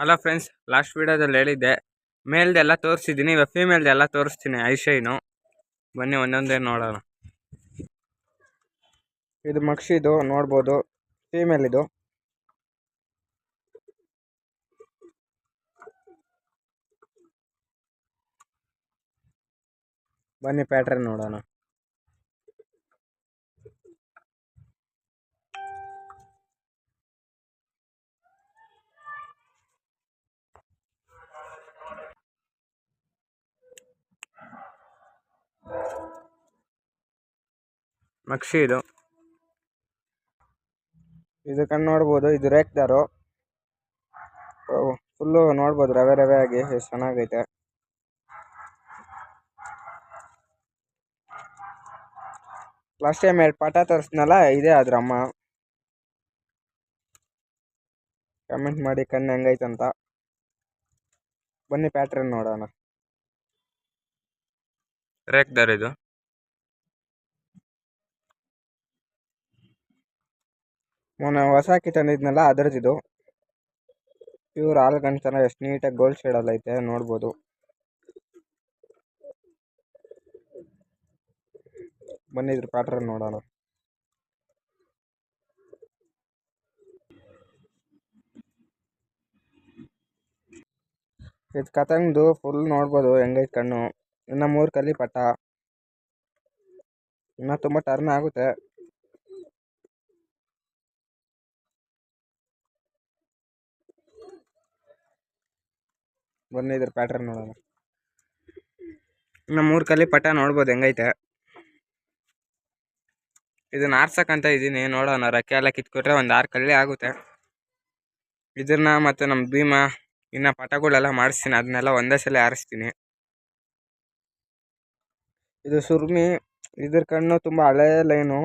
Hello friends last ವೀಡಿಯೋದಲ್ಲಿ ಹೇಳಿದ್ದೆ, ಮೇಲ್ದೆಲ್ಲ ತೋರಿಸಿದ್ದೀನಿ, ಇವಾಗ ಫೀಮೇಲ್ದೆಲ್ಲ ತೋರಿಸ್ತೀನಿ, ಐಶೈನು. ಬನ್ನಿ ಒಂದೊಂದೇ ನೋಡೋಣ. ಇದು ಮಕ್ಷಿದು ನೋಡ್ಬೋದು ಫೀಮೇಲ್ ಇದು ಬನ್ನಿ ಪ್ಯಾಟ್ರನ್ ನೋಡೋಣ. ಮಕ್ಷಿ ಇದು. ಇದು ಕಣ್ಣು ನೋಡ್ಬೋದು ಇದು ರೇಕ್ದಾರು ಫುಲ್ಲು ನೋಡ್ಬೋದು ರವೆ ರವೆ ಆಗಿ ಎಷ್ಟು ಚೆನ್ನಾಗೈತೆ. ಲಾಸ್ಟ್ ಟೈಮ್ ಎರಡು ಪಾಠ ತರಿಸ್ನಲ್ಲ ಇದೇ ಅದ್ರ ಅಮ್ಮ. ಕಮೆಂಟ್ ಮಾಡಿ ಕಣ್ಣು ಹೆಂಗೈತಂತ ಬನ್ನಿ ಪ್ಯಾಟ್ರನ್ ನೋಡೋಣ. ರೇಕ್ದಾರ್ ಇದು. ಮೊನ್ನೆ ಹೊಸ ಅಕ್ಕಿ ತಂದಿದ್ನಲ್ಲ ಅದರದಿದು ಪ್ಯೂರ್ ಹಾಲು ಗಂಟನ ಎಷ್ಟು ನೀಟಾಗಿ ಗೋಲ್ಡ್ ಶೇಡಲ್ಲಿ ಐತೆ ನೋಡ್ಬೋದು. ಬನ್ನಿ ಇದ್ರ ಪ್ಯಾಟ್ರನ್ ನೋಡೋಣ. ಇದು ಕತಂಗ್ದು ಫುಲ್ ನೋಡ್ಬೋದು, ಹೆಂಗೈತೆ ಕಣ್ಣು. ಇನ್ನು ಮೂರು ಕಲಿ ಪಟ್ಟ. ಇನ್ನು ತುಂಬ ಟರ್ನ್ ಆಗುತ್ತೆ. ಬನ್ನಿ ಇದ್ರ ಪ್ಯಾಟ್ರನ್ ನೋಡೋಣ ಇನ್ನು ಮೂರು ಕಲಿ ಪಟ್ಟ ನೋಡ್ಬೋದು, ಹೆಂಗೈತೆ. ಇದನ್ನ ಆರ್ಸಕ್ಕಂತ ಇದ್ದೀನಿ ನೋಡೋಣ. ರೆಕ್ಕೆ ಎಲ್ಲ ಕಿತ್ಕೊಟ್ರೆ ಒಂದು ಆರು ಕಲ್ಲಿ ಆಗುತ್ತೆ. ಇದನ್ನ ಮತ್ತು ನಮ್ಮ ಭೀಮ ಇನ್ನು ಪಟಗಳೆಲ್ಲ ಮಾಡಿಸ್ತೀನಿ ಅದನ್ನೆಲ್ಲ ಒಂದೇ ಸಲ ಆರಿಸ್ತೀನಿ. ಇದು ಸುರ್ಮಿ, ಇದ್ರ ಕಣ್ಣು ತುಂಬ ಹಳೆ ಲೈನು.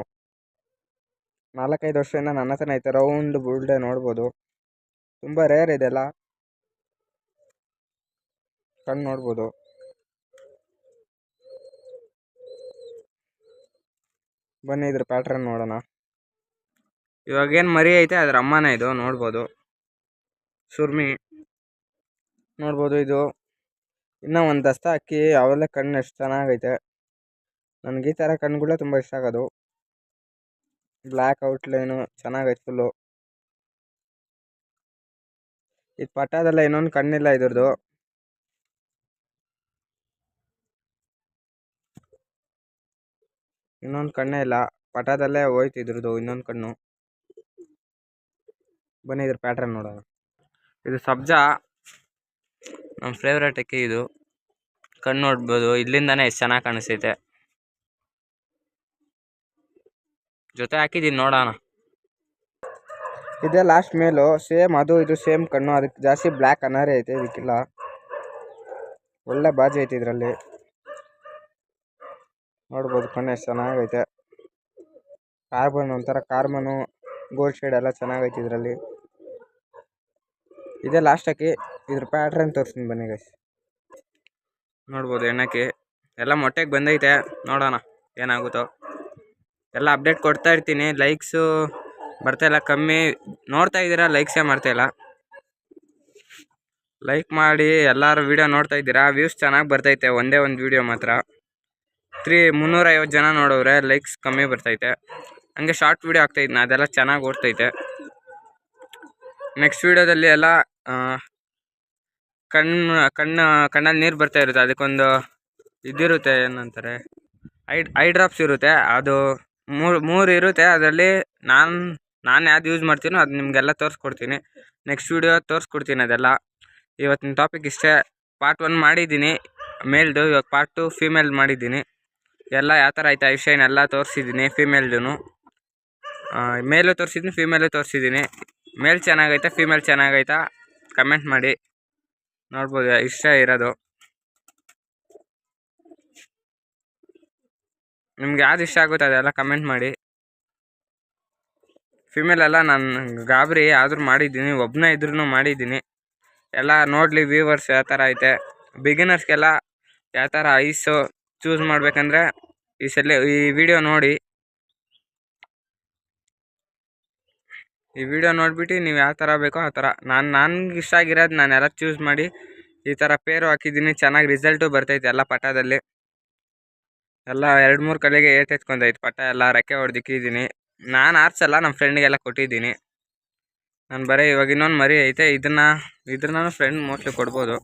ನಾಲ್ಕೈದು ವರ್ಷದಿಂದ ನನ್ನ ಹತ್ರನೇ ಐತೆ ರೌಂಡ್ ಬುಲ್ಡೆ ನೋಡ್ಬೋದು. ತುಂಬ ರೇರ್ ಇದೆಲ್ಲ. ಕಣ್ಣು ನೋಡ್ಬೋದು. ಬನ್ನಿ ಇದ್ರ ಪ್ಯಾಟ್ರನ್ ನೋಡೋಣ. ಇವಾಗೇನು ಮರಿ ಐತೆ ಅದ್ರ ಅಮ್ಮನೇ ಇದು ನೋಡ್ಬೋದು. ಸುರ್ಮಿ. ನೋಡ್ಬೋದು ಇದು. ಇನ್ನೂ ಒಂದು ದಸ್ತ ಅಕ್ಕಿ ಅವೆಲ್ಲ ಕಣ್ಣು ಎಷ್ಟು ಚೆನ್ನಾಗೈತೆ. ನನಗೆ ಈ ಥರ ಕಣ್ಣುಗಳೇ ತುಂಬ ಇಷ್ಟ ಆಗೋದು. ಬ್ಲ್ಯಾಕ್ ಔಟ್ಲೈನು ಚೆನ್ನಾಗೈತೆ ಫುಲ್ಲು ಇದು ಪಟ್ಟದಲ್ಲ ಇನ್ನೊಂದು ಕಣ್ಣಿಲ್ಲ ಇದ್ರದ್ದು. ಇನ್ನೊಂದು ಕಣ್ಣೇ ಇಲ್ಲ. ಪಟದಲ್ಲೇ ಹೋಯ್ತು ಇದ್ರದ್ದು ಇನ್ನೊಂದು ಕಣ್ಣು. ಬನ್ನಿ ಇದ್ರ ಪ್ಯಾಟ್ರನ್ ನೋಡೋಣ. ಇದು ಸಬ್ಜಾ. ನಮ್ಮ ಫೇವ್ರೇಟ್ ಅಕ್ಕಿ ಇದು. ಕಣ್ಣು ನೋಡ್ಬೋದು. ಇಲ್ಲಿಂದಾನೇ ಚೆನ್ನಾಗಿ ಕಾಣಿಸ್ತೈತೆ. ಜೊತೆ ಹಾಕಿದ್ದೀನಿ ನೋಡೋಣ. ಇದೇ ಲಾಸ್ಟ್ ಮೇಲು. ಸೇಮ್ ಅದು, ಇದು ಸೇಮ್ ಕಣ್ಣು. ಅದಕ್ಕೆ ಜಾಸ್ತಿ ಬ್ಲ್ಯಾಕ್ ಅನಾರೆ ಐತೆ, ಇದಕ್ಕೆಲ್ಲ. ಒಳ್ಳೆ ಬಾಜಿ ಐತೆ ಇದರಲ್ಲಿ. ನೋಡ್ಬೋದು ಕಣ್ಣು ಎಷ್ಟು ಚೆನ್ನಾಗೈತೆ. ಕಾರ್ಬನ್ ಒಂಥರ ಕಾರ್ಬನು ಗೋಲ್ಡ್ ಶೇಡ್ ಎಲ್ಲ ಚೆನ್ನಾಗೈತೆ ಇದರಲ್ಲಿ. ಇದೇ ಲಾಸ್ಟ್ ಹಾಕಿ, ಇದ್ರ ಪ್ಯಾಟ್ರನ್ ತೋರಿಸ್ತೀನಿ ಬನ್ನಿ ಗೈಸ್ ನೋಡ್ಬೋದು ಎಣ್ಣಕ್ಕೆ ಎಲ್ಲ ಮೊಟ್ಟೆಗೆ ಬಂದೈತೆ, ನೋಡೋಣ ಏನಾಗುತ್ತೋ. ಎಲ್ಲ ಅಪ್ಡೇಟ್ ಕೊಡ್ತಾ ಇರ್ತೀನಿ ಲೈಕ್ಸು ಬರ್ತಾಯಿಲ್ಲ ಕಮ್ಮಿ. ನೋಡ್ತಾ ಇದ್ದೀರಾ ಲೈಕ್ಸೇ ಮಾಡ್ತಾಯಿಲ್ಲ ಲೈಕ್ ಮಾಡಿ ಎಲ್ಲರೂ ವೀಡಿಯೋ ನೋಡ್ತಾ ಇದ್ದೀರಾ ವ್ಯೂಸ್ ಚೆನ್ನಾಗಿ ಬರ್ತೈತೆ, ಒಂದೇ ಒಂದು ವೀಡಿಯೋ ಮಾತ್ರ. ತ್ರೀ ಮುನ್ನೂರೈವತ್ತು ಜನ ನೋಡೋರೆ ಲೈಕ್ಸ್ ಕಮ್ಮಿ ಬರ್ತೈತೆ. ಹಂಗೆ ಶಾರ್ಟ್ ವೀಡಿಯೋ ಆಗ್ತಾಯಿದ್ನ ಅದೆಲ್ಲ ಚೆನ್ನಾಗಿ ಓಡ್ತೈತೆ. ನೆಕ್ಸ್ಟ್ ವೀಡಿಯೋದಲ್ಲಿ ಎಲ್ಲ ಕಣ್ಣು ಕಣ್ಣು, ಕಣ್ಣಲ್ಲಿ ನೀರು ಬರ್ತಾ ಇರುತ್ತೆ, ಅದಕ್ಕೊಂದು ಇದಿರುತ್ತೆ ಏನಂತಾರೆ ಐ ಐ ಡ್ರಾಪ್ಸ್ ಇರುತ್ತೆ. ಅದು ಮೂರು ಮೂರು ಇರುತ್ತೆ, ಅದರಲ್ಲಿ ನಾನು ನಾನು ಯಾವ್ದು ಯೂಸ್ ಮಾಡ್ತೀನೋ ಅದು ನಿಮಗೆಲ್ಲ ತೋರಿಸ್ಕೊಡ್ತೀನಿ. ನೆಕ್ಸ್ಟ್ ವೀಡಿಯೋ ತೋರಿಸ್ಕೊಡ್ತೀನಿ ಅದೆಲ್ಲ. ಇವತ್ತಿನ ಟಾಪಿಕ್ ಇಷ್ಟೇ. ಪಾರ್ಟ್ ಒನ್ ಮಾಡಿದ್ದೀನಿ ಮೇಲ್ದು ಇವಾಗ ಪಾರ್ಟ್ ಟು ಫೀಮೇಲ್ ಮಾಡಿದ್ದೀನಿ. ಎಲ್ಲ ಯಾವ ಥರ ಐತೆ ಐಶೈನ್ ಎಲ್ಲ ತೋರಿಸಿದ್ದೀನಿ ಫೀಮೇಲ್ದು ಮೇಲು ತೋರಿಸಿದ್ದೀನಿ ಫೀಮೇಲು ತೋರಿಸಿದ್ದೀನಿ. ಮೇಲ್ ಚೆನ್ನಾಗೈತೆ ಫೀಮೇಲ್ ಚೆನ್ನಾಗೈತಾ? ಕಮೆಂಟ್ ಮಾಡಿ. ನೋಡ್ಬೋದು, ಇಷ್ಟ ಇರೋದು. ನಿಮ್ಗೆ ಯಾವ್ದು ಇಷ್ಟ ಆಗುತ್ತೆ ಅದೆಲ್ಲ ಕಮೆಂಟ್ ಮಾಡಿ. ಫಿಮೇಲ್ ಎಲ್ಲ ನಾನು ಗಾಬರಿ ಆದರೂ ಮಾಡಿದ್ದೀನಿ ಒಬ್ಬನೇ ಇದ್ರೂ ಮಾಡಿದ್ದೀನಿ. ಎಲ್ಲ ನೋಡಲಿ ವ್ಯೂವರ್ಸ್ ಯಾವ ಥರ ಐತೆ? ಬಿಗಿನರ್ಸ್ಗೆಲ್ಲ ಯಾವ ಥರ ಐಸು? ಚೂಸ್ ಮಾಡಬೇಕಂದ್ರೆ ಈ ಸಲ ಈ ವಿಡಿಯೋ ನೋಡಿ. ಈ ವಿಡಿಯೋ ನೋಡ್ಬಿಟ್ಟು ನೀವು ಯಾವ ಥರ ಬೇಕೋ ಆ ಥರ ನಾನು, ನನಗೆ ಇಷ್ಟ ಆಗಿರೋದು ನಾನು ಎಲ್ಲ ಚೂಸ್ ಮಾಡಿ ಈ ಥರ ಪೇರು ಹಾಕಿದ್ದೀನಿ. ಚೆನ್ನಾಗಿ ರಿಸಲ್ಟು ಬರ್ತೈತೆ ಎಲ್ಲ ಪಟಾದಲ್ಲಿ. ಎಲ್ಲ ಎರಡು, ಮೂರು ಕಲೆಗೆ ಏಟ್ ಎತ್ಕೊಂಡೈತೆ ಪಟ ಎಲ್ಲ, ರೆಕ್ಕೆ ಹೊಡೆದಿಕ್ಕಿದ್ದೀನಿ ನಾನು ಆರ್ಸಲ್ಲ ನಮ್ಮ ಫ್ರೆಂಡಿಗೆಲ್ಲ ಕೊಟ್ಟಿದ್ದೀನಿ. ನಾನು ಬರೀ ಇವಾಗ ಇನ್ನೊಂದು ಮರಿ ಐತೆ. ಇದನ್ನು ನಾನು ಫ್ರೆಂಡ್ ಮೋಸ್ಟ್ಲಿ ಕೊಡ್ಬೋದು.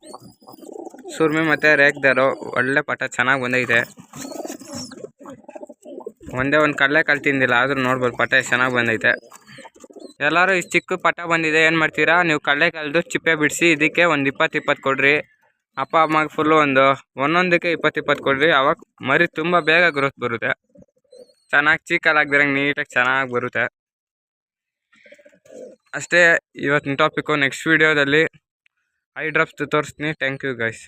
ಸುರ್ಮಿ ಮತ್ತೆ ರೇಕ್ದಾರು ಒಳ್ಳೆ ಪಟ ಚೆನ್ನಾಗಿ ಬಂದೈತೆ. ಒಂದೇ ಒಂದು ಕಡಲೆಕಾಳು ತಿಂದಿಲ್ಲ, ಆದರೂ ನೋಡ್ಬೋದು ಪಟ ಎಷ್ಟು ಚೆನ್ನಾಗಿ ಬಂದೈತೆ. ಎಲ್ಲರೂ ಇಷ್ಟು ಚಿಕ್ಕ ಪಟ ಬಂದಿದೆ, ಏನು ಮಾಡ್ತೀರಾ? ನೀವು ಕಡಲೆಕಾಳ್ದು ಚಿಪ್ಪೆ ಬಿಡಿಸಿ, ಇದಕ್ಕೆ ಒಂದು ಇಪ್ಪತ್ತು ಇಪ್ಪತ್ತು ಕೊಡ್ರಿ. ಅಪ್ಪ, ಅಮ್ಮಗೆ ಫುಲ್ಲು ಒಂದು ಒಂದೊಂದಕ್ಕೆ ಇಪ್ಪತ್ತು ಇಪ್ಪತ್ತು ಕೊಡ್ರಿ. ಅವಾಗ ಮರಿ ತುಂಬ ಬೇಗ ಗ್ರೋತ್ ಬರುತ್ತೆ. ಚೆನ್ನಾಗಿ ಚಿಕ್ಕಲಾಗ್ದಿರಂಗೆ ನೀಟಾಗಿ ಚೆನ್ನಾಗಿ ಬರುತ್ತೆ. ಅಷ್ಟೇ ಇವತ್ತಿನ ಟಾಪಿಕ್ಕು ನೆಕ್ಸ್ಟ್ ವೀಡಿಯೋದಲ್ಲಿ ಐ ಡ್ರಾಪ್ಸ್ ತೋರಿಸ್ತೀನಿ. Thank you guys